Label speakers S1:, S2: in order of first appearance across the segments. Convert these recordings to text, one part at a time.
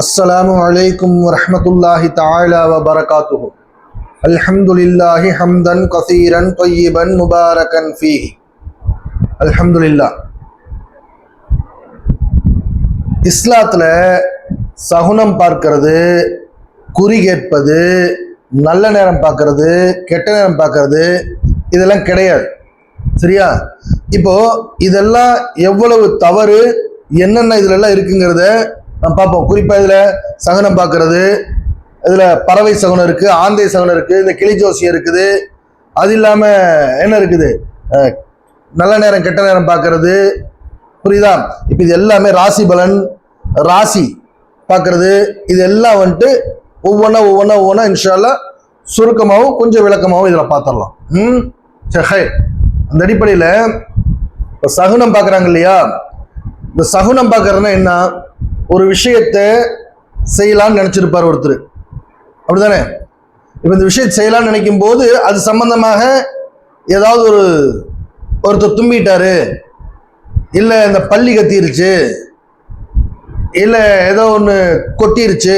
S1: السلام عليكم ورحمة الله تعالى وبركاته الحمد لله حمدا كثيرا طيبا مباركا فيه الحمد لله இஸ்லாத்துல சகுனம் பார்க்கிறது குறி கேட்பது நல்ல நேரம் பார்க்கறது கெட்ட நேரம் பார்க்கறது இதெல்லாம் கிடையாது சரியா இப்போ இதெல்லாம் எவ்வளவு தவறு என்னென்ன இதுல எல்லாம் இருக்குங்கிறத நம்ம பார்ப்போம். குறிப்பாக இதில் சகுனம் பார்க்கறது. இதில் பறவை சகுனம் இருக்குது ஆந்தை சகுனம் இருக்குது இந்த கிளி ஜோசியம் இருக்குது. அது இல்லாமல் என்ன இருக்குது? நல்ல நேரம் கெட்ட நேரம் பார்க்கறது. புரியுதா? இப்போ இது எல்லாமே ராசி பலன் ராசி பார்க்கறது. இது எல்லாம் வந்துட்டு ஒவ்வொன்றா ஒவ்வொன்றா ஒவ்வொன்றா இன்ஷால்லா சுருக்கமாகவும் கொஞ்சம் விளக்கமாகவும் இதில் பார்த்துடலாம். ம்? சரி அந்த அடிப்படையில் இப்போ சகுனம் பார்க்குறாங்க இல்லையா? இந்த சகுனம் பார்க்குறதுனா என்ன? ஒரு விஷயத்தை செய்யலாம்னு நினச்சிருப்பார் ஒருத்தர். அப்படிதானே? இப்போ இந்த விஷயத்தை செய்யலாம்னு நினைக்கும் போது அது சம்பந்தமாக ஏதாவது ஒரு ஒருத்தர் தும்பிட்டாரு இல்லை இந்த பள்ளி கத்திருச்சு இல்லை ஏதோ ஒன்று கொட்டிருச்சு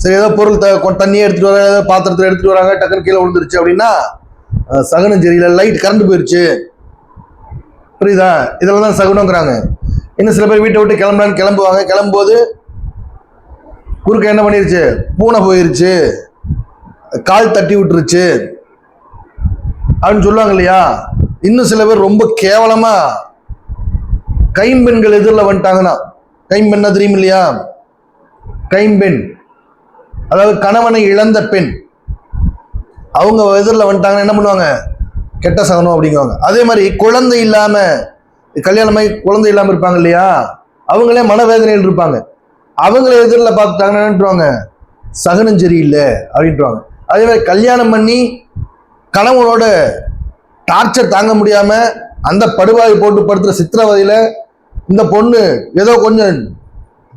S1: சரி ஏதோ பொருள் த தண்ணியை எடுத்துகிட்டு வராங்க ஏதோ பாத்திரத்தில் எடுத்துகிட்டு வராங்க டக்குன்னு கீழே விழுந்துருச்சு அப்படின்னா சகுனம் சரியில்லை லைட் கரண்ட் போயிடுச்சு புரியுதா? இதெல்லாம் தான் சகுனங்கிறாங்க இன்னும் சில பேர் வீட்டை விட்டு கிளம்புறான்னு கிளம்புவாங்க. கிளம்பும்போது குறுக்க என்ன பண்ணிருச்சு? பூனை போயிருச்சு. கால் தட்டி விட்டுருச்சு. அப்படின்னு சொல்லுவாங்க இல்லையா? இன்னும் சில பேர் ரொம்ப கேவலமா கைம்பெண்கள் எதிரில் வந்துட்டாங்கன்னா கைம்பெண்ணா தெரியும் இல்லையா? கைம்பெண். அதாவது கணவனை இழந்த பெண். அவங்க எதிரில் வந்துட்டாங்கன்னா என்ன பண்ணுவாங்க? கெட்ட சகனம் அப்படிங்குவாங்க. அதே மாதிரி குழந்தை இல்லாம கல்யாணமாகி குழந்தை இல்லாமல் இருப்பாங்க இல்லையா? அவங்களே மனவேதனையில் இருப்பாங்க. அவங்களே எதிரில் பார்த்துட்டாங்கன்னுவாங்க. சகனம் சரியில்லை அப்படின்ட்டுவாங்க அதே மாதிரி கல்யாணம் பண்ணி கணவனோட டார்ச்சர் தாங்க முடியாமல் அந்த படுவாய் போட்டு படுத்துகிற சித்திரவதையில் இந்த பொண்ணு ஏதோ கொஞ்சம்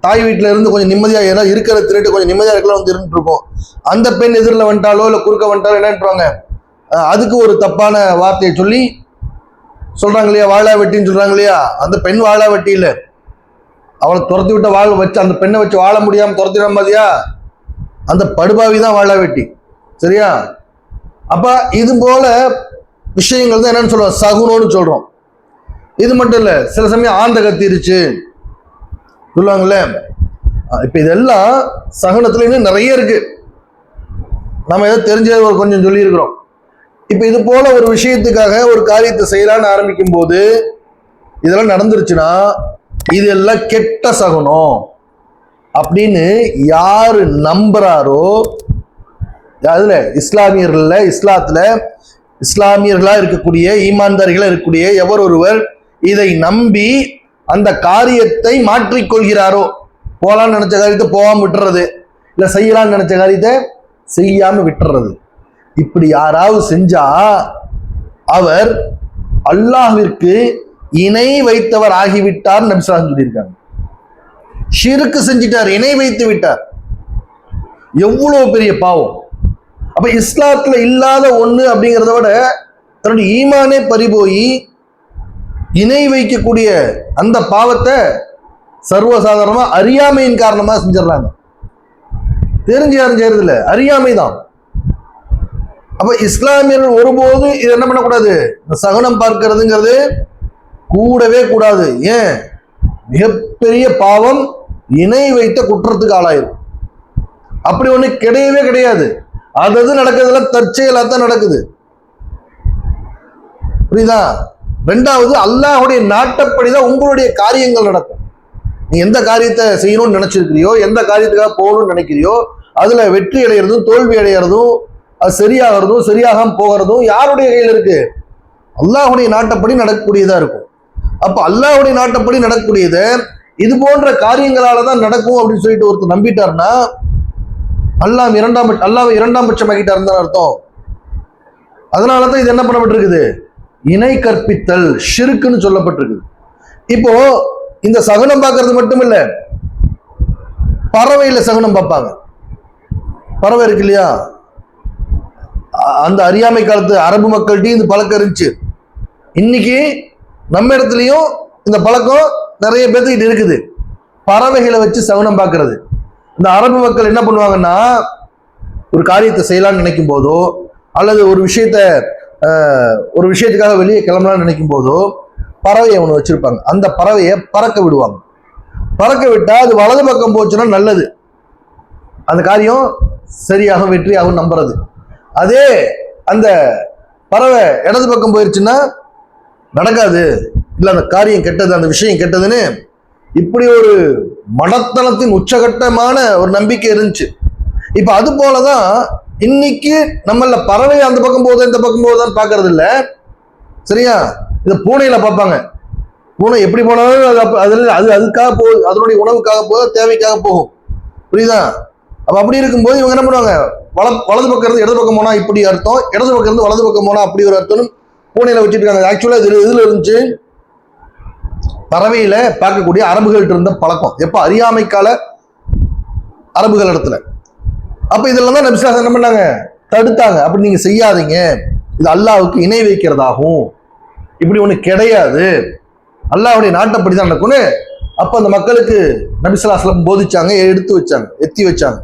S1: தாய் வீட்டில் இருந்து கொஞ்சம் நிம்மதியாக ஏதோ இருக்கிற திருட்டு கொஞ்சம் நிம்மதியாக இருக்கலாம் வந்து இருந்துட்டு அந்த பெண் எதிரில் வந்துட்டாலோ இல்லை குறுக்க வந்துட்டாலோ என்னன்றாங்க அதுக்கு ஒரு தப்பான வார்த்தையை சொல்லி சொல்றாங்க இல்லையா வாழா வெட்டின்னு சொல்றாங்க இல்லையா அந்த பெண் வாழா வெட்டி இல்லை அவளை துரத்தி விட்ட வாழ வச்சு அந்த பெண்ணை வச்சு வாழ முடியாமல் துரத்திட மாதிரியா அந்த படுபாவி தான் வாழா வெட்டி. சரியா? அப்ப இது போல விஷயங்கள் தான் என்னன்னு சொல்றோம் சகுனோன்னு சொல்றோம். இது மட்டும் இல்ல சில சமயம் ஆந்த கத்திருச்சு. சொல்லுவாங்களே இப்போ இப்ப இதெல்லாம் சகுனத்துல இன்னும் நிறைய இருக்கு. நம்ம ஏதோ தெரிஞ்சது ஒரு கொஞ்சம் சொல்லியிருக்கிறோம். இப்ப இது போல ஒரு விஷயத்துக்காக ஒரு காரியத்தை செய்யலான்னு ஆரம்பிக்கும் போது இதெல்லாம் நடந்துருச்சுன்னா இதெல்லாம் கெட்ட சகுனம் அப்படின்னு யாரு நம்புறாரோ அதுல இஸ்லாமியர்களில் இஸ்லாத்துல இஸ்லாமியர்களா இருக்கக்கூடிய ஈமான்தாரிகளா இருக்கக்கூடிய எவர் ஒருவர் இதை நம்பி அந்த காரியத்தை மாற்றிக்கொள்கிறாரோ? போலாம்னு நினைச்ச காரியத்தை போகாம விட்டுறது. இல்ல செய்யலாம்னு நினைச்ச காரியத்தை செய்யாம விட்டுறது. இப்படி யாராவது செஞ்சா அவர் அல்லாஹிற்கு இணை வைத்தவர் ஆகிவிட்டார் நபிசலாம் சொல்லியிருக்காங்க. ஷிருக்கு செஞ்சிட்டார் இணை வைத்து விட்டார். எவ்வளவு பெரிய பாவம். அப்ப இஸ்லாத்துல இல்லாத ஒண்ணு அப்படிங்கிறத விட தன்னுடைய ஈமானே பறிபோய் இணை வைக்கக்கூடிய அந்த பாவத்தை சர்வசாதாரணமா அறியாமையின் காரணமா செஞ்சிடறாங்க. தெரிஞ்சு யாரும் செய்யறது இல்ல அறியாமை தான் அப்ப இஸ்லாமியர்கள் ஒருபோதும் இது என்ன பண்ணக்கூடாது? இந்த சகனம் பார்க்கிறதுங்கிறது கூடவே கூடாது. ஏன்? மிகப்பெரிய பாவம் இணை வைத்த குற்றத்துக்கு ஆளாயிரும். அப்படி ஒண்ணு கிடையவே கிடையாது. அதது நடக்கிறதுல தற்செயலா தான் நடக்குது. புரியுதா? ரெண்டாவது அல்லாஹ்வுடைய நாட்டப்படிதான் உங்களுடைய காரியங்கள் நடக்கும். நீ எந்த காரியத்தை செய்யணும்னு நினைச்சிருக்கிறியோ எந்த காரியத்துக்காக போகணும்னு நினைக்கிறியோ அதுல வெற்றி அடைகிறதும் தோல்வி அடைகிறதும் அது சரியாகிறதும் சரியாகாம போகிறதும் யாருடைய கையில் இருக்கு? அல்லாஹுடைய நாட்டப்படி நடக்கக்கூடியதாக இருக்கும். அப்போ அல்லாஹ்வுடைய நாட்டப்படி நடக்கக்கூடியது இது போன்ற காரியங்களால தான் நடக்கும் அப்படின்னு சொல்லிட்டு ஒருத்தர் நம்பிட்டாருன்னா அல்லாஹ் இரண்டாம் பட்ச- அல்லாஹ் இரண்டாம் பட்சமாகிட்டார் தான் அர்த்தம்? அதனால தான் இது என்ன பண்ணப்பட்டிருக்குது? இணை கற்பித்தல் ஷிருக்குன்னு சொல்லப்பட்டிருக்குது. இப்போ இந்த சகுனம் பார்க்கறது மட்டும் இல்லை பறவையில் சகுனம் பார்ப்பாங்க. பறவை இருக்கு இல்லையா? அந்த அறியாமை காலத்து அரபு மக்கள்கிட்டையும் இந்த பழக்கம் இருந்துச்சு. இன்னைக்கு நம்ம இடத்துலையும் இந்த பழக்கம் நிறைய பேர்த்துக்கிட்ட இருக்குது. பறவைகளை வச்சு சகுனம் பார்க்கறது இந்த அரபு மக்கள் என்ன பண்ணுவாங்கன்னா ஒரு காரியத்தை செய்யலாம்னு நினைக்கும் போதோ அல்லது ஒரு விஷயத்த ஒரு விஷயத்துக்காக வெளியே கிளம்பலாம்னு நினைக்கும் போதோ பறவையை ஒன்று வச்சிருப்பாங்க. அந்த பறவையை பறக்க விடுவாங்க. பறக்க விட்டால் அது வலது பக்கம் போச்சுன்னா நல்லது. அந்த காரியம் சரியாக வெற்றியாகவும் நம்புறது. அதே அந்த பறவை இடது பக்கம் போயிருச்சுன்னா நடக்காது. இல்லை அந்த காரியம் கெட்டது அந்த விஷயம் கெட்டதுன்னு இப்படி ஒரு மடத்தனத்தின் உச்சகட்டமான ஒரு நம்பிக்கை இருந்துச்சு. இப்போ அது போலதான் இன்னைக்கு நம்மள பறவை அந்த பக்கம் போகுதா இந்த பக்கம் போகுதான்னு பார்க்கறது இல்லை சரியா? இதை பூனையில் பார்ப்பாங்க. பூனை எப்படி போனாலும் அது அப்ப- அது அதுக்காக போகுது அதனுடைய உணவுக்காக போகுது தேவைக்காக போகும். புரியுதா? அப்போ அப்படி இருக்கும்போது இவங்க என்ன பண்ணுவாங்க? வல வலது பக்கம் இருந்து இடது பக்கம் போனால் இப்படி அர்த்தம் இடது பக்கம் இருந்து வலது பக்கம் போனால் அப்படி ஒரு அர்த்தம் பூனையில் வச்சுருக்காங்க ஆக்சுவலாக இது இதில் இருந்துச்சு? பறவையில் பார்க்கக்கூடிய அரபுகள்கிட்ட இருந்த பழக்கம். எப்போ? அறியாமைக்கால அரபுகள் இடத்துல. அப்போ இதெல்லாம் தான் நபிசாஸ் என்ன பண்ணாங்க? தடுத்தாங்க. அப்படி நீங்கள் செய்யாதீங்க. இது அல்லாவுக்கு இணை வைக்கிறதாகும். இப்படி ஒன்று கிடையாது. அல்லாஹ்வுடைய நாட்டப்படி தான் நடக்கும்னு அப்போ அந்த மக்களுக்கு நபிசுல்லாஸ்லம் போதிச்சாங்க எடுத்து வச்சாங்க எத்தி வச்சாங்க.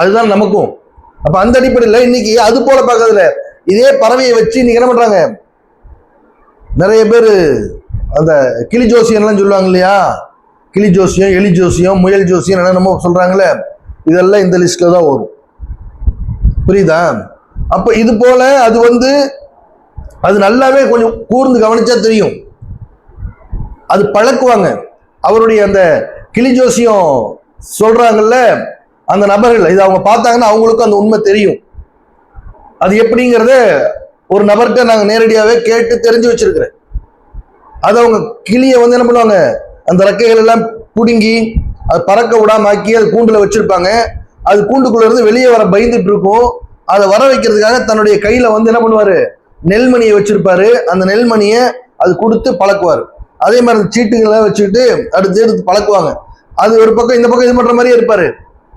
S1: அதுதான் நமக்கும். அப்ப அந்த அடிப்படையில் இன்னைக்கு அது போல பார்க்கறதுல இதே பறவையை வச்சு இன்னைக்கு என்ன பண்றாங்க? நிறைய பேர் அந்த கிளி ஜோசியம்லாம் சொல்லுவாங்க இல்லையா? கிளி ஜோசியம் எலி ஜோசியம் முயல் ஜோசியம் என்னென்னமோ சொல்றாங்களே இதெல்லாம் இந்த லிஸ்ட்ல தான் வரும். புரியுதா? அப்ப இது போல அது வந்து அது நல்லாவே கொஞ்சம் கூர்ந்து கவனிச்சா தெரியும். அது பழக்குவாங்க. அவருடைய அந்த கிளி ஜோசியம் சொல்றாங்கல்ல அந்த நபர்கள் இது அவங்க பார்த்தாங்கன்னா அவங்களுக்கும் அந்த உண்மை தெரியும். அது எப்படிங்கிறத ஒரு நபர்கிட்ட நாங்கள் நேரடியாகவே கேட்டு தெரிஞ்சு வச்சிருக்கிறேன். அது அவங்க கிளியை வந்து என்ன பண்ணுவாங்க அந்த ரெக்கைகள் எல்லாம் பிடுங்கி அது பறக்க விடாம ஆக்கி அது கூண்டில் வச்சிருப்பாங்க. அது கூண்டுக்குள்ள இருந்து வெளியே வர பயந்துட்டு இருக்கும். அதை வர வைக்கிறதுக்காக தன்னுடைய கையில வந்து என்ன பண்ணுவாரு நெல்மணியை வச்சிருப்பாரு. அந்த நெல்மணியை அது கொடுத்து பழக்குவார். அதே மாதிரி அந்த சீட்டுகளை வச்சுக்கிட்டு அடுத்து எடுத்து பழக்குவாங்க. அது ஒரு பக்கம் இந்த பக்கம் இது பண்ற மாதிரியே இருப்பாரு.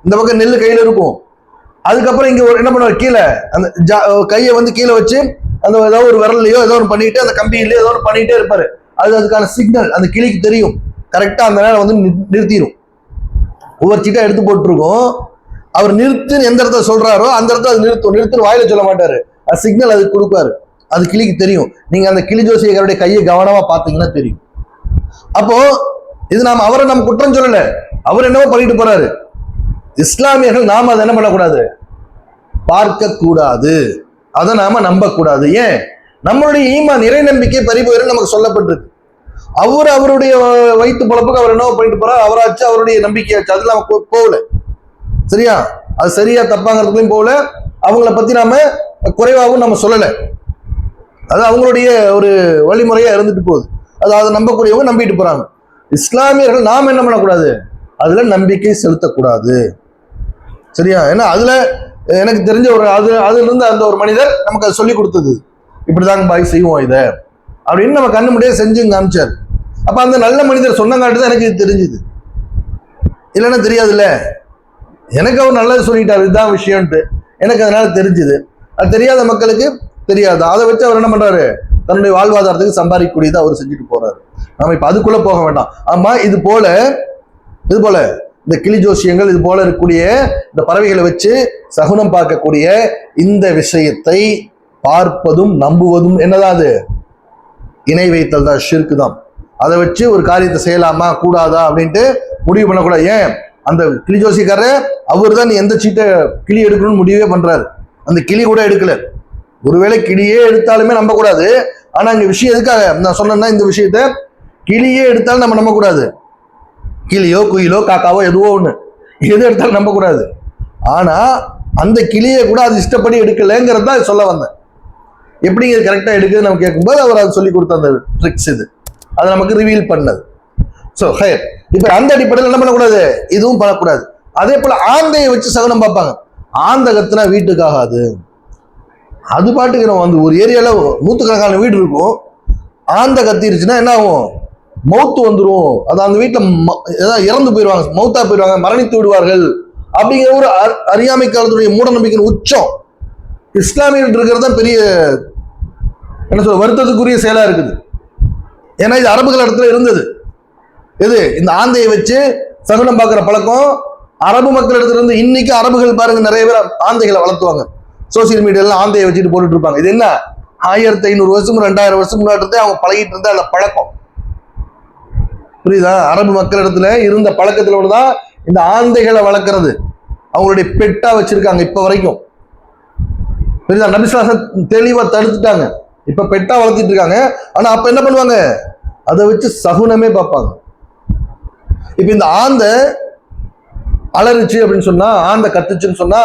S1: இந்த பக்கம் நெல் கையில் இருக்கும். அதுக்கப்புறம் இங்கே ஒரு என்ன பண்ணுவார்? கீழே அந்த ஜா- கையை வந்து கீழே வச்சு அந்த ஏதோ ஒரு விரல்லையோ ஏதோ ஒன்று பண்ணிட்டு அந்த கம்பியிலையோ ஏதோ ஒன்று பண்ணிகிட்டே இருப்பார். அது அதுக்கான சிக்னல் அந்த கிளிக்கு தெரியும். கரெக்டாக அந்த நேரம் வந்து நிறுத்திடும் ஒவ்வொரு சீட்டா எடுத்து போட்டிருக்கோம். அவர் நிறுத்துன்னு எந்த இடத்துல சொல்கிறாரோ அந்த இடத்துல அது நிறுத்தும். நிறுத்துன்னு வாயில சொல்ல மாட்டார். அது சிக்னல் அதுக்கு கொடுப்பாரு. அது கிளிக்கு தெரியும். நீங்கள் அந்த கிளி ஜோசியக்காருடைய கையை கவனமாக பார்த்தீங்கன்னா தெரியும். அப்போ இது நாம் அவரை நம்ம குற்றம் சொல்லலை. அவர் என்னவோ பண்ணிட்டு போறாரு. இஸ்லாமியர்கள் நாம் அதை என்ன பண்ணக்கூடாது? பார்க்கக்கூடாது. அதை நாம நம்பக்கூடாது. ஏன்? நம்மளுடைய ஈமான் இறை நம்பிக்கை பறிபோயிரு நமக்கு சொல்லப்பட்டிருக்கு. அவர் அவருடைய வயிற்று பொழப்புக்கு அவர் என்னவோ பண்ணிட்டு போறார். அவராச்சு அவருடைய நம்பிக்கையாச்சு அது நம்ம போகல. சரியா? அது சரியா தப்பாங்கிறதுலையும் போகல. அவங்கள பத்தி நாம குறைவாகவும் நம்ம சொல்லலை. அது அவங்களுடைய ஒரு வழிமுறையா இருந்துட்டு போகுது. அது அதை நம்பக்கூடியவங்க நம்பிட்டு போறாங்க. இஸ்லாமியர்கள் நாம் என்ன பண்ணக்கூடாது? அதுல நம்பிக்கை செலுத்தக்கூடாது. சரியா? ஏன்னா அதுல எனக்கு தெரிஞ்ச ஒரு அது அதுல இருந்து அந்த ஒரு மனிதர் நமக்கு அது சொல்லி கொடுத்தது. இப்படிதாங்க பாய் செய்வோம் இதை. அப்படின்னு நம்ம கண்ணு முடியே செஞ்சு காமிச்சார். அப்ப அந்த நல்ல மனிதர் சொன்னங்காட்டு தான் எனக்கு இது தெரிஞ்சுது. இல்லைன்னா தெரியாதுல்ல? எனக்கு அவர் நல்லது சொல்லிட்டார் இதுதான் விஷயம்ட்டு எனக்கு அதனால தெரிஞ்சுது. அது தெரியாத மக்களுக்கு தெரியாது. அதை வச்சு அவர் என்ன பண்றாரு? தன்னுடைய வாழ்வாதாரத்துக்கு சம்பாதிக்கக்கூடியதை அவர் செஞ்சுட்டு போறாரு. நம்ம இப்ப அதுக்குள்ள போக வேண்டாம். ஆமா இது போல இது போல இந்த கிளி ஜோசியங்கள் இது போல இருக்கக்கூடிய இந்த பறவைகளை வச்சு சகுனம் பார்க்கக்கூடிய இந்த விஷயத்தை பார்ப்பதும் நம்புவதும் என்னதான் அது? இணை வைத்தல் தான் ஷிர்க்கு தான். அதை வச்சு ஒரு காரியத்தை செய்யலாமா கூடாதா அப்படின்ட்டு முடிவு பண்ணக்கூடாது. ஏன்? அந்த கிளி ஜோசிக்காரர் அவர் தான் எந்த சீட்டை கிளி எடுக்கணும்னு முடிவே பண்றாரு. அந்த கிளி கூட எடுக்கல. ஒருவேளை கிளியே எடுத்தாலுமே நம்பக்கூடாது. ஆனா இங்க விஷயம் எதுக்காக? நான் சொன்னேன்னா இந்த விஷயத்த கிளியே எடுத்தாலும் நம்ம நம்பக்கூடாது. கிளியோ குயிலோ காக்காவோ எதுவோ ஒன்று எது எடுத்தாலும் நம்பக்கூடாது. ஆனால் அந்த கிளியை கூட அது இஷ்டப்படி எடுக்கலைங்கிறது தான் சொல்ல வந்தேன். எப்படி இது கரெக்டாக எடுக்குது நம்ம கேட்கும்போது அவர் அது சொல்லி கொடுத்த அந்த ட்ரிக்ஸ் இது. அதை நமக்கு ரிவீல் பண்ணது. ஸோ ஹேர் இப்போ அந்த அடிப்படையில் என்ன பண்ணக்கூடாது? இதுவும் பண்ணக்கூடாது. அதே போல் ஆந்தையை வச்சு சகுனம் பார்ப்பாங்க. ஆந்த கத்துனா வீட்டுக்காகாது அது பாட்டுக்கு நம்ம வந்து ஒரு ஏரியாவில் நூற்றுக்கணக்கான வீடு இருக்கும். ஆந்த கத்திருச்சுன்னா என்ன ஆகும்? மௌத்து வந்துடும் அதான் அந்த வீட்டில் இறந்து போயிடுவாங்க மௌத்தா போயிடுவாங்க மரணித்து விடுவார்கள். அப்படிங்கிற ஒரு அறியாமை காலத்துடைய மூட நம்பிக்கையின் உச்சம். இஸ்லாமியர்கள் இருக்கிறது தான் பெரிய என்ன சொல்ற வருத்தத்துக்குரிய செயலாக இருக்குது. ஏன்னா இது அரபுகள் இடத்துல இருந்தது. எது? இந்த ஆந்தையை வச்சு சகுனம் பார்க்குற பழக்கம். அரபு மக்கள் இடத்துல இருந்து இன்னைக்கு அரபுகள் பாருங்க நிறைய பேர் ஆந்தைகளை வளர்த்துவாங்க. சோசியல் மீடியால ஆந்தையை வச்சுட்டு போட்டுட்டு இருப்பாங்க. இது என்ன? ஆயிரத்தி ஐநூறு வருஷம் ரெண்டாயிரம் வருஷம் முன்னாடி அவங்க பழகிட்டு இருந்தா அந்த பழக்கம். புரியுதா? அரபு மக்கள் இடத்துல இருந்த பழக்கத்திலோடு தான் இந்த ஆந்தைகளை வளர்க்கறது. அவங்களுடைய பெட்டா வச்சிருக்காங்க இப்ப வரைக்கும். புரியுதா? நபிசுவாசம் தெளிவா தடுத்துட்டாங்க. இப்ப பெட்டா வளர்த்திட்டு இருக்காங்க. ஆனா அப்ப என்ன பண்ணுவாங்க? அதை வச்சு சகுனமே பார்ப்பாங்க. இப்ப இந்த ஆந்தை அலறிச்சு அப்படின்னு சொன்னா ஆந்தை கத்துச்சுன்னு சொன்னா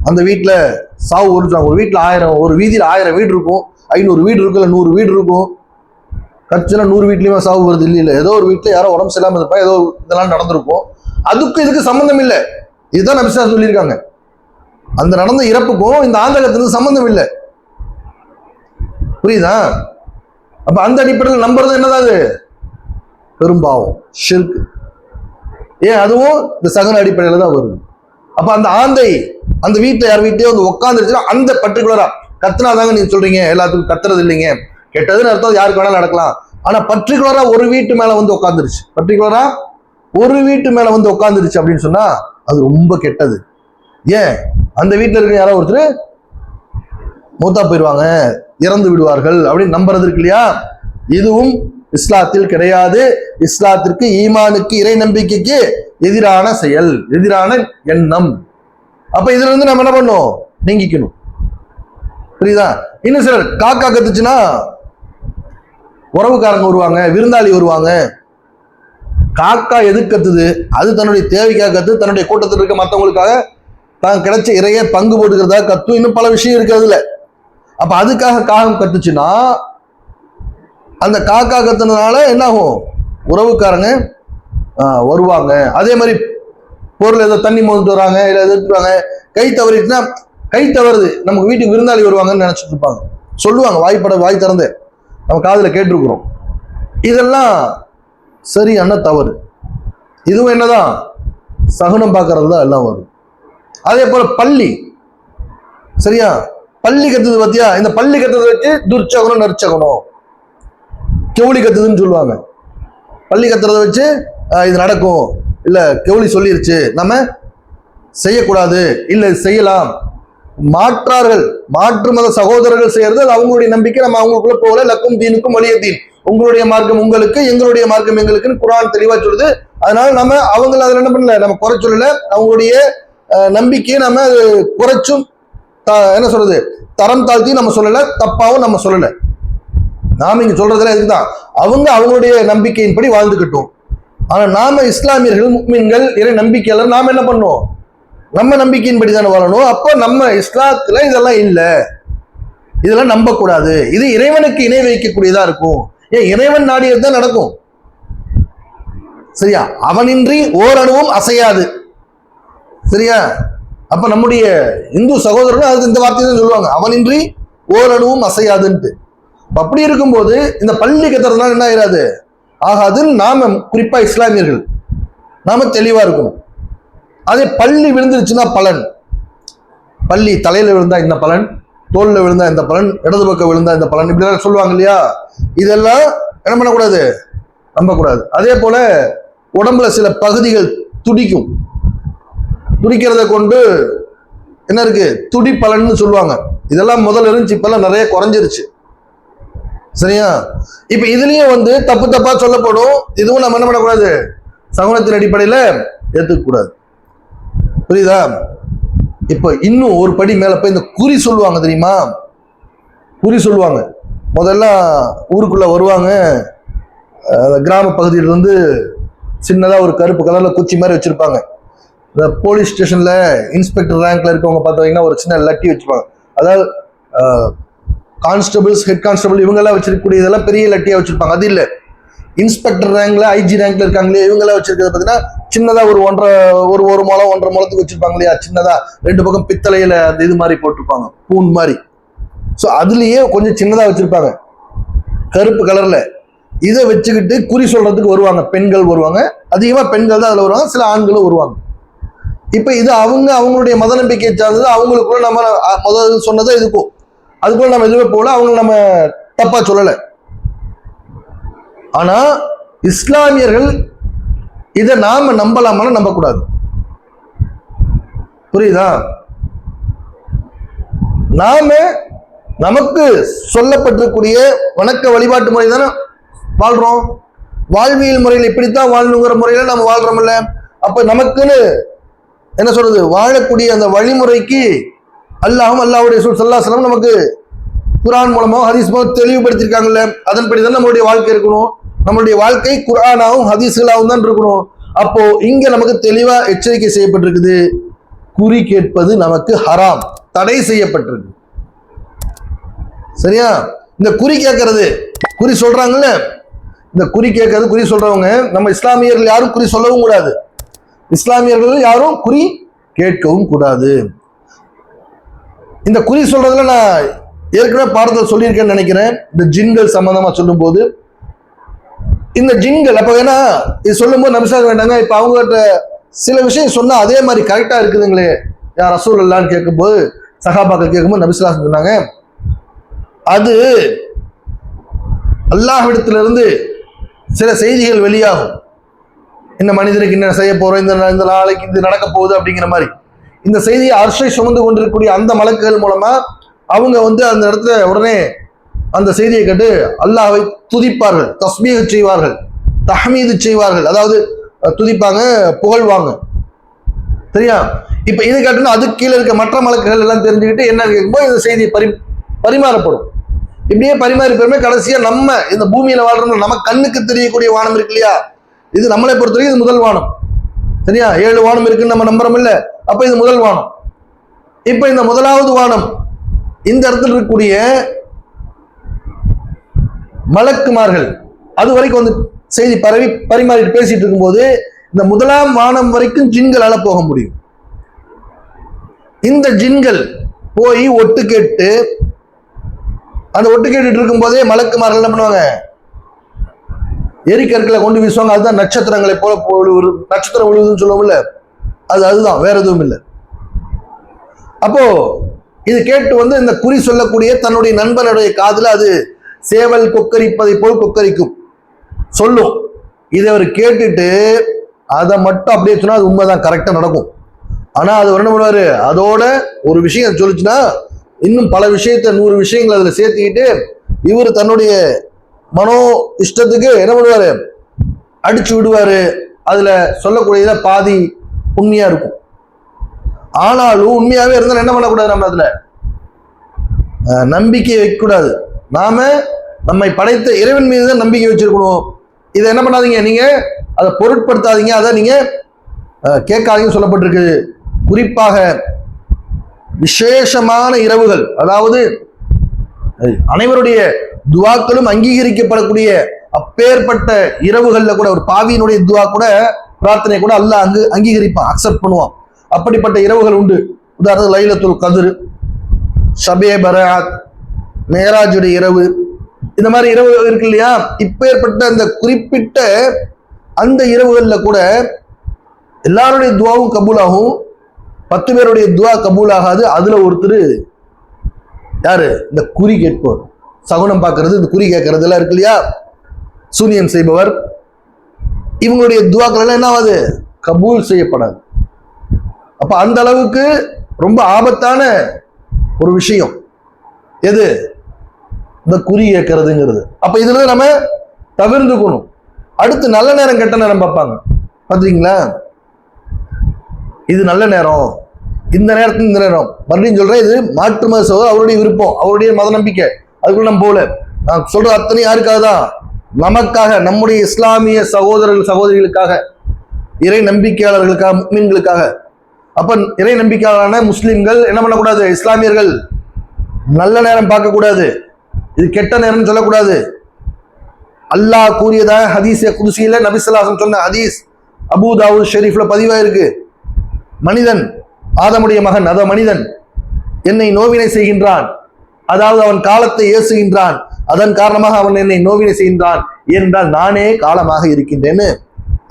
S1: அந்த வீட்டுல சாவு ஒரு வீட்டுல ஆயிரம் ஒரு வீதியில ஆயிரம் வீடு இருக்கும். ஐநூறு வீடு இருக்கும் இல்ல நூறு வீடு இருக்கும். கத்துச்சுன்னா நூறு வீட்லேயுமே சாவு வருது இல்லை இல்லை. ஏதோ ஒரு வீட்டில் யாரோ உடம்பு சரியில்லாம இருப்பா ஏதோ இதெல்லாம் நடந்திருக்கும். அதுக்கு இதுக்கு சம்மந்தம் இல்லை. இதுதான் நபிசா சொல்லியிருக்காங்க. அந்த நடந்த இறப்புக்கும் இந்த ஆந்தகத்துக்கு சம்மந்தம் இல்லை. புரியுதா? அப்ப அந்த அடிப்படையில் நம்புறது என்னதான் அது? பெரும்பாவம் ஷிர்க் ஏன்? அதுவும் இந்த சகன அடிப்படையில் தான் வரும் அப்ப அந்த ஆந்தை அந்த வீட்டில் யார் வீட்டையோ வந்து உட்காந்துருச்சுன்னா அந்த பர்டிகுலரா கத்துனாதாங்க நீங்க சொல்றீங்க எல்லாத்துக்கும் கத்துறது இல்லைங்க. கெட்டதுன்னு அர்த்தம் யாருக்கு வேணாலும் நடக்கலாம். ஆனா பர்டிகுலரா ஒரு வீட்டு மேல வந்து உட்காந்துருச்சு பர்டிகுலரா ஒரு வீட்டு மேல வந்து உட்காந்துருச்சு அப்படின்னு சொன்னா அது ரொம்ப கெட்டது. ஏன்? அந்த வீட்டில் இருக்கிற யாரோ ஒருத்தர் மூத்தா போயிடுவாங்க இறந்து விடுவார்கள் அப்படின்னு நம்புறது இருக்கு இல்லையா? இதுவும் இஸ்லாத்தில் கிடையாது. இஸ்லாத்திற்கு ஈமானுக்கு இறை நம்பிக்கைக்கு எதிரான செயல் எதிரான எண்ணம். அப்ப இதுல இருந்து நம்ம என்ன பண்ணணும்? நீங்கிக்கணும். புரியுதா? இன்னும் சிலர் காக்கா கத்துச்சுன்னா உறவுக்காரங்க வருவாங்க விருந்தாளி வருவாங்க. காக்கா எது கத்துது? அது தன்னுடைய தேவைக்காக கத்து தன்னுடைய கூட்டத்தில் இருக்க மற்றவங்களுக்காக தான் கிடைச்ச இறைய பங்கு போட்டுக்கிறதா கத்தும். இன்னும் பல விஷயம் இருக்கு அதுல. அப்ப அதுக்காக காகம் கத்துச்சுன்னா அந்த காக்கா கத்துனதுனால என்ன ஆகும் உறவுக்காரங்க வருவாங்க. அதே மாதிரி பொருள் ஏதோ தண்ணி மோந்துட்டு வராங்க இல்லை எதிர்த்துறாங்க கை தவறிட்டுனா கை தவறுது. நமக்கு வீட்டுக்கு விருந்தாளி வருவாங்கன்னு நினைச்சிட்டு இருப்பாங்க. சொல்லுவாங்க வாய்ப்பட வாய் திறந்து. நம்ம காதில் கேட்டிருக்கிறோம். இதெல்லாம் சரியான தவறு. இதுவும் என்னதான்? சகுனம் பார்க்கறது தான் எல்லாம் வரும். அதே போல பள்ளி. சரியா? பள்ளி கத்துது பார்த்தியா இந்த பள்ளி கத்துறது வச்சு துர்ச்சகுனம் நற்சகுனம். கெவுளி கத்துதுன்னு சொல்லுவாங்க. பள்ளி கத்துறதை வச்சு இது நடக்கும். இல்லை கெவுளி சொல்லிருச்சு. நம்ம செய்யக்கூடாது. இல்லை செய்யலாம். மாற்றார்கள் மாற்று மத சகோதரர்கள் செய்யறது அது அவங்களுடைய நம்பிக்கை நம்ம அவங்களுக்குள்ள போகல. லக்கும் தீனுக்கும் வலிய தீன். உங்களுடைய மார்க்கம் உங்களுக்கு எங்களுடைய மார்க்கம் எங்களுக்குன்னு குரான் தெளிவா சொல்லுது. அதனால நம்ம அவங்கள அதில் என்ன பண்ணல நம்ம குறை சொல்லல. அவங்களுடைய நம்பிக்கையை நம்ம அது குறைச்சும் த- என்ன சொல்றது தரம் தாழ்த்தி நம்ம சொல்லல தப்பாவும் நம்ம சொல்லல. நாம இங்க சொல்றதுல இதுதான் அவங்க அவங்களுடைய நம்பிக்கையின்படி வாழ்ந்துக்கிட்டோம் ஆனா நாம இஸ்லாமியர்கள் முக்மீன்கள் இறை நம்பிக்கையாளர் நாம என்ன பண்ணுவோம் நம்ம நம்பிக்கையின்படி தானே வாழணும். அப்போ நம்ம இஸ்லாத்துல இதெல்லாம் இல்லை. இதெல்லாம் நம்பக்கூடாது. இது இறைவனுக்கு இணை வைக்கக்கூடியதா இருக்கும். ஏன் இறைவன் நாடியது தான் நடக்கும். சரியா? அவனின்றி ஓரணுவும் அசையாது. சரியா? அப்ப நம்முடைய இந்து சகோதரர்கள் அதுக்கு இந்த வார்த்தையை தான் சொல்லுவாங்க. அவனின்றி ஓரணுவும் அசையாதுன்ட்டு. அப்படி இருக்கும்போது இந்த பள்ளி கத்துறதுனால என்ன ஆயிராது? ஆகாது. நாம குறிப்பா இஸ்லாமியர்கள். நாம தெளிவா இருக்கணும். அதே பள்ளி விழுந்துருச்சுன்னா பலன். பள்ளி தலையில் விழுந்தா இந்த பலன்? தோல்ல விழுந்தா இந்த பலன்? இடது பக்கம் விழுந்தா இந்த பலன்? இப்படி சொல்லுவாங்க இல்லையா? இதெல்லாம் என்ன பண்ணக்கூடாது? நம்பக்கூடாது. அதே போல உடம்புல சில பகுதிகள் துடிக்கும். துடிக்கிறத கொண்டு என்ன இருக்கு? துடி பலன்னு சொல்லுவாங்க. இதெல்லாம் முதல்ல இருந்துச்சு இப்பெல்லாம் நிறைய குறைஞ்சிருச்சு. சரியா? இப்ப இதுலயும் வந்து தப்பு தப்பா சொல்லப்படும். இதுவும் நம்ம என்ன பண்ணக்கூடாது? சகுனத்தின் அடிப்படையில் ஏற்றுக்கக்கூடாது புரியுதா? இப்போ இன்னும் ஒரு படி மேலே போய் இந்த குறி சொல்லுவாங்க தெரியுமா? குறி சொல்லுவாங்க. முதல்ல ஊருக்குள்ள வருவாங்க. கிராம பகுதியில இருந்து ஒரு கருப்பு கலரில் குச்சி மாதிரி வச்சுருப்பாங்க. இந்த போலீஸ் ஸ்டேஷனில் இன்ஸ்பெக்டர் ரேங்க்ல இருக்கவங்க பார்த்தீங்கன்னா ஒரு சின்ன லட்டி வச்சுருப்பாங்க. அதாவது கான்ஸ்டபிள்ஸ் ஹெட் கான்ஸ்டபிள் இவங்கெல்லாம் வச்சிருக்கக்கூடிய இதெல்லாம் பெரிய லட்டியாக வச்சுருப்பாங்க. அது இல்லை. இன்ஸ்பெக்டர் ரேங்க்ல ஐஜி ரேங்க்ல இருக்காங்களே இவங்கெல்லாம் வச்சிருக்கிறது பார்த்தீங்கன்னா சின்னதா ஒரு ஒன்றரை ஒரு ஒரு முளம் ஒன்றரை முளத்துக்கு வச்சிருப்பாங்க இல்லையா? சின்னதா ரெண்டு பக்கம் பித்தளையில அந்த இது மாதிரி போட்டிருப்பாங்க. பூன் மாதிரி. ஸோ அதுலயே கொஞ்சம் சின்னதா வச்சிருப்பாங்க. கருப்பு கலர்ல இதை வச்சுக்கிட்டு குறி சொல்றதுக்கு வருவாங்க. பெண்கள் வருவாங்க. அதிகமா பெண்கள் தான் அதுல வருவாங்க. சில ஆண்களும் வருவாங்க. இப்ப இது அவங்க அவங்களுடைய மத நம்பிக்கையை சார்ந்தது. அவங்களுக்குள்ள நம்ம முதல் முதல்ல சொன்னதை இதுக்கும் அதுக்குள்ள நம்ம எதுவுமே போகல. அவங்க நம்ம தப்பா சொல்லலை. ஆனா இஸ்லாமியர்கள் இதை நாம நம்பலாமான்னு நம்பக்கூடாது. புரியுதா? நாம நமக்கு சொல்லப்பட்டிருக்கூடிய வணக்க வழிபாட்டு முறை தானே வாழ்றோம்? வாழ்வியல் முறையில் இப்படித்தான் வாழணுங்கிற முறையில நம்ம வாழ்றோம்ல. அப்ப நமக்குன்னு என்ன சொல்றது? வாழக்கூடிய அந்த வழிமுறைக்கு அல்லாஹும் அல்லாவுடைய ரசூல் செலவு நமக்கு குரான் மூலமோ ஹதீஸ் மூலம் தெளிவுபடுத்தியிருக்காங்கல்ல. அதன்படி தான் நம்மளுடைய வாழ்க்கை இருக்கணும். நம்மளுடைய வாழ்க்கை குரானாவும் ஹதீஸ்களாகவும் தான் இருக்கணும். அப்போ இங்க நமக்கு தெளிவா எச்சரிக்கை செய்யப்பட்டிருக்குது. குறி கேட்பது நமக்கு ஹராம். தடை செய்யப்பட்டிருக்கு. சரியா? இந்த குறி கேட்கறது குறி சொல்றாங்கல்ல? இந்த குறி கேட்கறது குறி சொல்றவங்க நம்ம இஸ்லாமியர்கள் யாரும் குறி சொல்லவும் கூடாது. இஸ்லாமியர்கள் யாரும் குறி கேட்கவும் கூடாது. இந்த குறி சொல்றதுல நான் ஏற்கனவே பாடத்தில் சொல்லியிருக்கேன்னு நினைக்கிறேன். இந்த ஜின்கள் சம்பந்தமா சொல்லும்போது இந்த ஜின்கள் அப்போ ஏன்னா இது சொல்லும்போது நபிசாக வேண்டாங்க. இப்போ அவங்ககிட்ட சில விஷயம் சொன்னால் அதே மாதிரி கரெக்டாக இருக்குதுங்களே. யார் ரசூல் இல்லான்னு கேட்கும்போது சகாபாக்கள் கேட்கும்போது நபிசுல்லா சொன்னாங்க. அது அல்லாஹ்விடத்திலிருந்து சில செய்திகள் வெளியாகும். இந்த மனிதனுக்கு என்ன செய்ய போகிறோம் இந்த இந்த நாளைக்கு இது நடக்க போகுது அப்படிங்கிற மாதிரி. இந்த செய்தியை அர்ஷை சுமந்து கொண்டிருக்கக்கூடிய அந்த மலக்குகள் மூலமாக அவங்க வந்து அந்த இடத்துல உடனே அந்த செய்தியை கேட்டு அல்லாவை துதிப்பார்கள் தஸ்மீக செய்வார்கள் தஹமீது செய்வார்கள். அதாவது துதிப்பாங்க புகழ்வாங்க. சரியா? இப்ப இது கேட்டோம்னா அதுக்கு கீழே இருக்க மற்ற மலக்குகள் எல்லாம் தெரிஞ்சுக்கிட்டு என்ன கேட்கும்போது இந்த செய்தி பரி பரிமாறப்படும். இப்படியே பரிமாறி பெருமை கடைசியா நம்ம இந்த பூமியில வாழ்றோம் நம்ம கண்ணுக்கு தெரியக்கூடிய வானம் இருக்கு இல்லையா? இது நம்மளை பொறுத்த வரைக்கும் இது முதல் வானம். சரியா? ஏழு வானம் இருக்குன்னு நம்ம நம்புறோம் இல்ல அப்ப இது முதல் வானம். இப்ப இந்த முதலாவது வானம் இந்த இடத்துல இருக்கக்கூடிய மலக்குமார்கள். அது வரைக்கும் வந்து செய்தி பரவி பரிமாறிட்டு பேசிட்டு இருக்கும்போது இந்த முதலாம் வானம் வரைக்கும் ஜின்களால் போக முடியும். இந்த ஜின்கள் போய் ஒட்டு கேட்டு அந்த ஒட்டு கேட்டுட்டு இருக்கும்போதே மலக்குமார்கள் என்ன பண்ணுவாங்க? எரிக்கற்களை கொண்டு வீசுவாங்க. அதுதான் நட்சத்திரங்களை போல ஒரு நட்சத்திரம் விழுவுதுன்னு சொல்லுவோம்ல அது அதுதான் வேற எதுவும் இல்லை. அப்போ இது கேட்டு வந்து இந்த குறி சொல்லக்கூடிய தன்னுடைய நண்பனுடைய காதில் அது சேவல் கொக்கரிப்பதை போல் கொக்கரிக்கும். சொல்லும். இதை அவர் கேட்டுட்டு அதை மட்டும் அப்படியே சொன்னால் அது உண்மைதான் கரெக்டாக நடக்கும். ஆனால் அது என்ன பண்ணுவார்? அதோட ஒரு விஷயம் சொல்லிச்சுன்னா இன்னும் பல விஷயத்த நூறு விஷயங்கள் அதில் சேர்த்துக்கிட்டு இவர் தன்னுடைய மனோ இஷ்டத்துக்கு என்ன பண்ணுவார்? அடிச்சு விடுவார். அதில் சொல்லக்கூடியதில் பாதி உண்மையாக இருக்கும். ஆனாலும் உண்மையாகவே இருந்தாலும் என்ன பண்ணக்கூடாது நம்ம அதில்? நம்பிக்கையை நம்பிக்கை வைக்கக்கூடாது. நாம நம்மை படைத்த இறைவன் மீது தான் நம்பிக்கை வச்சிருக்கணும். இதை என்ன பண்ணாதீங்க? நீங்க அதை பொருட்படுத்தாதீங்க. அதை நீங்க கேட்காதீங்கன்னு சொல்லப்பட்டிருக்கு. குறிப்பாக விசேஷமான இரவுகள் அதாவது அனைவருடைய துவாக்களும் அங்கீகரிக்கப்படக்கூடிய அப்பேற்பட்ட இரவுகளில் கூட ஒரு பாவியினுடைய துவா கூட பிரார்த்தனை கூட அல்ல அங்கு அங்கீகரிப்பான் அக்செப்ட் பண்ணுவான். அப்படிப்பட்ட இரவுகள் உண்டு. உதாரணத்துக்கு லைலத்துல் கதிர் ஷபே பராத் மேராஜுடைய இரவு. இந்த மாதிரி இரவு இருக்கு இல்லையா? இப்பேற்பட்ட அந்த குறிப்பிட்ட அந்த இரவுகளில் கூட எல்லாருடைய துவாவும் கபூலாகும். பத்து பேருடைய துவா கபூல் ஆகாது அதுல ஒருத்தர் யாரு? இந்த குறி கேட்பவர். சகுனம் பார்க்கறது இந்த குறி கேட்கறது எல்லாம் இருக்கு இல்லையா? சூனியம் செய்பவர். இவங்களுடைய துவாக்கள் எல்லாம் என்ன ஆகுது? கபூல் செய்யப்படாது. அப்ப அந்த அளவுக்கு ரொம்ப ஆபத்தான ஒரு விஷயம். எது? இந்த குறி ஏற்கிறதுங்கிறது அப்போ இதில் நம்ம தவிர்ந்துக்கணும். அடுத்து நல்ல நேரம் கெட்ட நேரம் பார்ப்பாங்க. பாத்தீங்களா இது நல்ல நேரம். இந்த நேரத்தில் இந்த நேரம். மறுபடியும் சொல்கிறேன் இது மாற்று மத சகோதரர் அவருடைய விருப்பம் அவருடைய மத நம்பிக்கை. அதுக்குள்ள நம்ம போகல. நான் சொல்கிற அத்தனை யாருக்காக தான்? நமக்காக நம்முடைய இஸ்லாமிய சகோதரர்கள் சகோதரிகளுக்காக இறை நம்பிக்கையாளர்களுக்காக மீன்களுக்காக அப்போ இறை நம்பிக்கையாளரான முஸ்லீம்கள் என்ன பண்ணக்கூடாது? இஸ்லாமியர்கள் நல்ல நேரம் பார்க்கக்கூடாது. இது கெட்ட நேரம்னு சொல்லக்கூடாது. அல்லாஹ் கூறியதாக ஹதீஸ் குதிசியில நபிசல்லாசம் சொன்ன ஹதீஸ் அபூ தாவூத் ஷெரீஃப்ல பதிவாயிருக்கு. மனிதன் ஆதமுடைய மகன் அத மனிதன் என்னை நோவினை செய்கின்றான். அதாவது அவன் காலத்தை ஏசுகின்றான். அதன் காரணமாக அவன் என்னை நோவினை செய்கின்றான். ஏனென்றால் நானே காலமாக இருக்கின்றேன்னு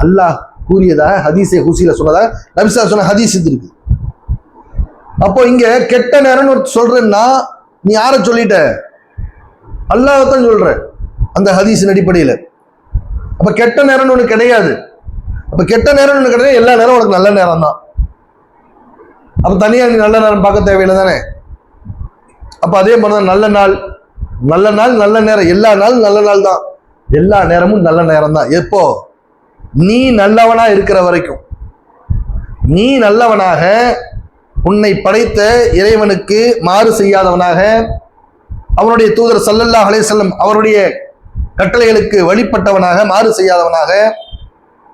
S1: அல்லாஹ் கூறியதாக ஹதீஸே ஹுசியில சொன்னதாக நபிசா சொன்ன ஹதீஸ் இது இருக்கு. அப்போ இங்க கெட்ட நேரம்னு சொல்றேன்னா நீ யாரை சொல்லிட்ட? அல்லாஹத்தான் சொல்ற அந்த ஹதீஸின் அடிப்படையில். அப்ப கெட்ட நேரம்னு ஒன்று கிடையாது. அப்ப கெட்ட நேரம்னு ஒன்று கிடையாது எல்லா நேரம் உனக்கு நல்ல நேரம் தான் அப்ப தனியாக நீ நல்ல நேரம் பார்க்க தேவையில்லை தானே? அப்ப அதே மாதிரிதான் நல்ல நாள். நல்ல நாள் நல்ல நேரம். எல்லா நாளும் நல்ல நாள் தான் எல்லா நேரமும் நல்ல நேரம் தான் எப்போ? நீ நல்லவனா இருக்கிற வரைக்கும். நீ நல்லவனாக உன்னை படைத்த இறைவனுக்கு மாறு செய்யாதவனாக அவனுடைய தூதர் சல்லல்லாஹ் அலேசல்லம் அவருடைய கட்டளைகளுக்கு வழிபட்டவனாக மாறு செய்யாதவனாக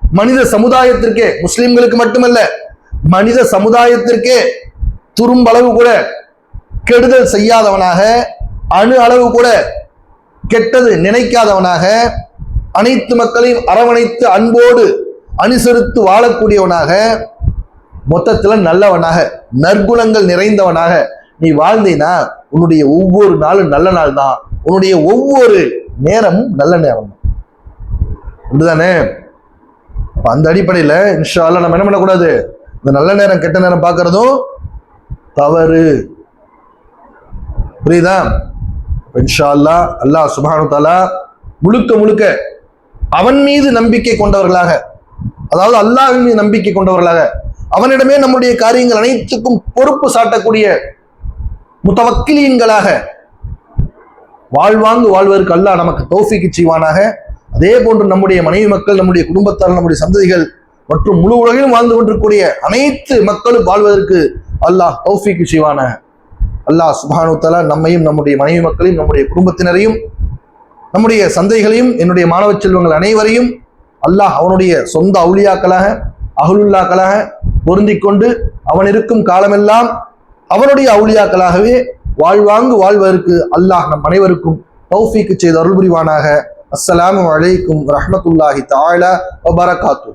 S1: மனித சமுதாயத்திற்கே முஸ்லிம்களுக்கு மட்டுமல்ல மனித சமுதாயத்திற்கே துரும்பளவு கூட கெடுதல் செய்யாதவனாக அணு அளவு கூட கெட்டது நினைக்காதவனாக அனைத்து மக்களையும் அரவணைத்து அன்போடு அனுசரித்து வாழக்கூடியவனாக மொத்தத்தில் நல்லவனாக நற்குணங்கள் நிறைந்தவனாக நீ வாழ்ந்தீனா உன்னுடைய ஒவ்வொரு நாளும் நல்ல நாள் தான். உன்னுடைய ஒவ்வொரு நேரமும் நல்ல நேரம் தான். அப்படிதானே? அந்த அடிப்படையில் இன்ஷா அல்லாஹ் நம்ம என்ன பண்ணக்கூடாது? இந்த நல்ல நேரம் கெட்ட நேரம் பார்க்கறதும் தவறு. புரியுதா? இன்ஷா அல்லா அல்லாஹ் சுப்ஹானஹு தஆலா முழுக்க முழுக்க அவன் மீது நம்பிக்கை கொண்டவர்களாக அதாவது அல்லாஹ் மீது நம்பிக்கை கொண்டவர்களாக அவனிடமே நம்முடைய காரியங்கள் அனைத்துக்கும் பொறுப்பு சாட்டக்கூடிய முத்தவக்கிலீன்களாக வாழ்வாங்கு வாழ்வதற்கு அல்லாஹ் நமக்கு தோஃபிக்கு செய்வானாக. அதே போன்று நம்முடைய மனைவி மக்கள் நம்முடைய குடும்பத்தார் நம்முடைய சந்ததிகள் மற்றும் முழு உலகிலும் வாழ்ந்து கொண்டிருக்கக்கூடிய அனைத்து மக்களும் வாழ்வதற்கு அல்லாஹ் தௌஃபிக்கு செய்வானாக. அல்லாஹ் சுப்ஹானஹு நம்மையும் நம்முடைய மனைவி மக்களையும் நம்முடைய குடும்பத்தினரையும் நம்முடைய சந்தைகளையும் என்னுடைய மாணவ செல்வங்கள் அனைவரையும் அல்லாஹ் அவனுடைய சொந்த அவுளியாக்களாக அகலுல்லாக்களாக பொருந்திக் கொண்டு அவன் இருக்கும் காலமெல்லாம் அவனுடைய அவுளியாக்களாகவே வாழ்வாங்கு வாழ்வதற்கு அல்லாஹ் நம் அனைவருக்கும் தௌஃபீக்கு செய்த அருள் புரிவானாக அஸ்ஸலாமு அலைக்கும் ரஹமத்துல்லாஹி தஆலா வபரகாத்து